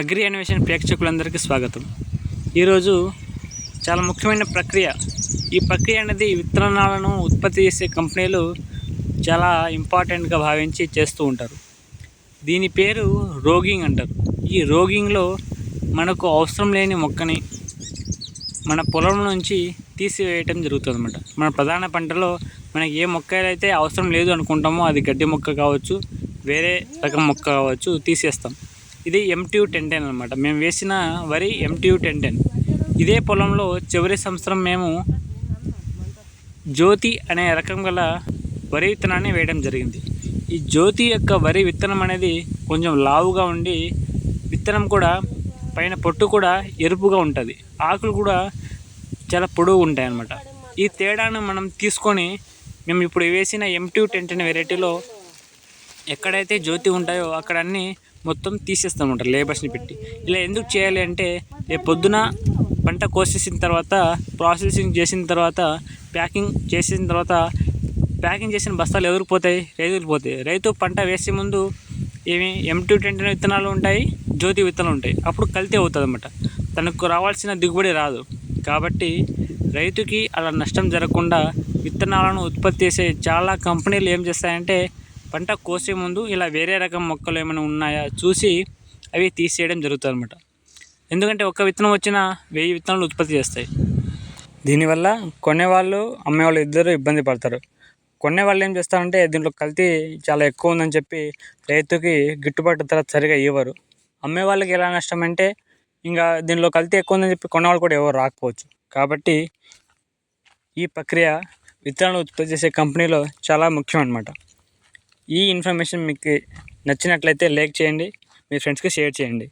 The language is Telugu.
అగ్రి అన్వేషణ ప్రేక్షకులందరికీ స్వాగతం. ఈరోజు చాలా ముఖ్యమైన ప్రక్రియ. ఈ ప్రక్రియ అనేది విత్తనాలను ఉత్పత్తి చేసే కంపెనీలు చాలా ఇంపార్టెంట్గా భావించి చేస్తూ ఉంటారు. దీని పేరు రోగింగ్ అంటారు. ఈ రోగింగ్లో మనకు అవసరం లేని మొక్కని మన పొలం నుంచి తీసివేయటం జరుగుతుంది అనమాట మన ప్రధాన పంటలో మనకి ఏ మొక్క అయితే అవసరం లేదు అనుకుంటామో అది గడ్డి మొక్క కావచ్చు వేరే రకం మొక్క కావచ్చు తీసేస్తాం. ఇది ఎంటీయూ టెన్ టెన్ అనమాట మేము వేసిన వరి ఎంటీయూ టెన్ టెన్ ఇదే పొలంలో చివరి సంవత్సరం మేము జ్యోతి అనే రకం గల వరి విత్తనాన్ని వేయడం జరిగింది. ఈ జ్యోతి యొక్క వరి విత్తనం అనేది కొంచెం లావుగా ఉండి విత్తనం కూడా పైన పొట్టు కూడా ఎరుపుగా ఉంటుంది. ఆకులు కూడా చాలా పొడవు ఉంటాయి అన్నమాట. ఈ తేడాను మనం తీసుకొని మేము ఇప్పుడు వేసిన ఎంటీ టెన్ టెన్ వెరైటీలో ఎక్కడైతే జ్యోతి ఉంటాయో అక్కడ అన్నీ మొత్తం తీసేస్తామంటారు లేబర్స్ని పెట్టి. ఇలా ఎందుకు చేయాలి అంటే రేపు పొద్దున పంట కోసేసిన తర్వాత ప్రాసెసింగ్ చేసిన తర్వాత ప్యాకింగ్ చేసిన తర్వాత ప్యాకింగ్ చేసిన బస్తాలు ఎవరికి రైతులు పోతాయి. రైతు పంట వేసే ముందు ఏమి ఎంటీ టెంట్ విత్తనాలు ఉంటాయి జ్యోతి విత్తనాలు ఉంటాయి. అప్పుడు కల్తీ అవుతుంది అనమాట తనకు రావాల్సిన దిగుబడి రాదు. కాబట్టి రైతుకి అలా నష్టం జరగకుండా విత్తనాలను ఉత్పత్తి చేసే చాలా కంపెనీలు ఏం చేస్తాయంటే పంట కోసే ముందు ఇలా వేరే రకం మొక్కలు ఏమైనా ఉన్నాయా చూసి అవి తీసేయడం జరుగుతుంది అనమాట ఎందుకంటే ఒక్క విత్తనం వచ్చిన వెయ్యి విత్తనాలు ఉత్పత్తి చేస్తాయి. దీనివల్ల కొనేవాళ్ళు అమ్మేవాళ్ళు ఇద్దరు ఇబ్బంది పడతారు. కొనేవాళ్ళు ఏం చేస్తారంటే దీంట్లో కల్తీ చాలా ఎక్కువ ఉందని చెప్పి రైతుకి గిట్టుబాటు ధర సరిగా ఇవ్వరు. అమ్మే వాళ్ళకి ఎలా నష్టం అంటే ఇంకా దీనిలో కల్తీ ఎక్కువ ఉందని చెప్పి కొనేవాళ్ళు కూడా ఎవరు రాకపోవచ్చు. కాబట్టి ఈ ప్రక్రియ విత్తనాలు ఉత్పత్తి చేసే కంపెనీలో చాలా ముఖ్యం అనమాట ఈ ఇన్ఫర్మేషన్ మీకు నచ్చినట్లయితే లైక్ చేయండి మీ ఫ్రెండ్స్కి షేర్ చేయండి.